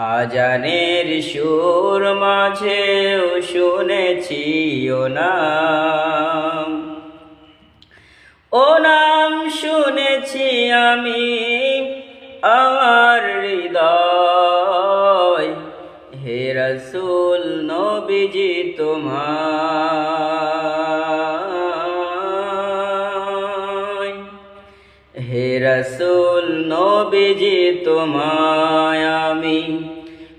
আজানের সুর মাঝেও শুনেছি ও নাম। ও নাম শুনেছি আমি আমার হৃদয়। হে রসুল নবীজি তোমায়। হে রসুল নবীজি তোমায় আমি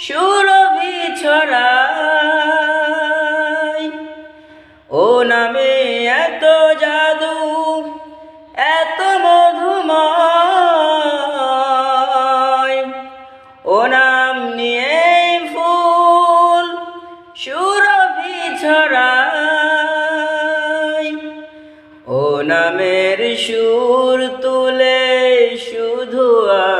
সুরভি ছড়ায় ও নামে এত জাদু, এত মধুময়। ও নাম নিয়ে ফুল সুরভি ছড়ায় ও নামের সুর তুলে শুধু আমি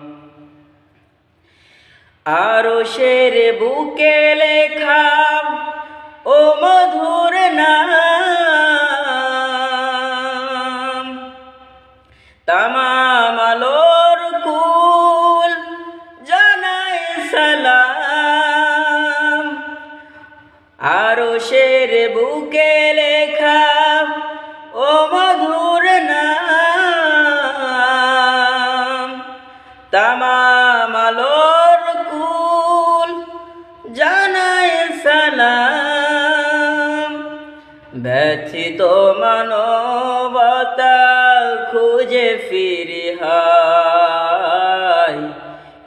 আরও শের বুকে লেখা, ও মধুর নাম। তামাম আলোর কুল জানাই সালাম। আরও শের বুকে লেখা, ও মধুর নাম। তামাম আলোর ব্যথিত মানবতা খুঁজে ফিরি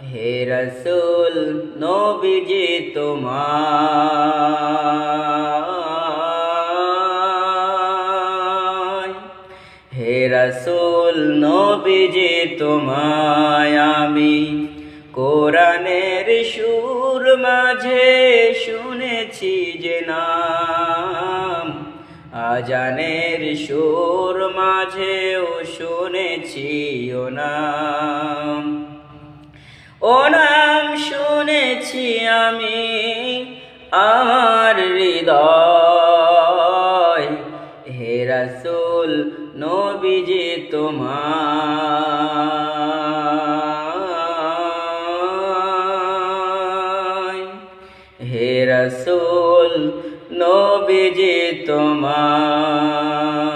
হে রসুল, নবীজি তোমায়। হে রসুল, নবীজি তোমায় আমি কোরআনের সুর মাঝে শুনেছি যে নাম আজানের সুর মাঝেও শুনেছি ও নাম। ও নাম শুনেছি আমি আমার হৃদয়। হে রসুল, নবীজি তোমায়। হে রসুল নবীজি তোমার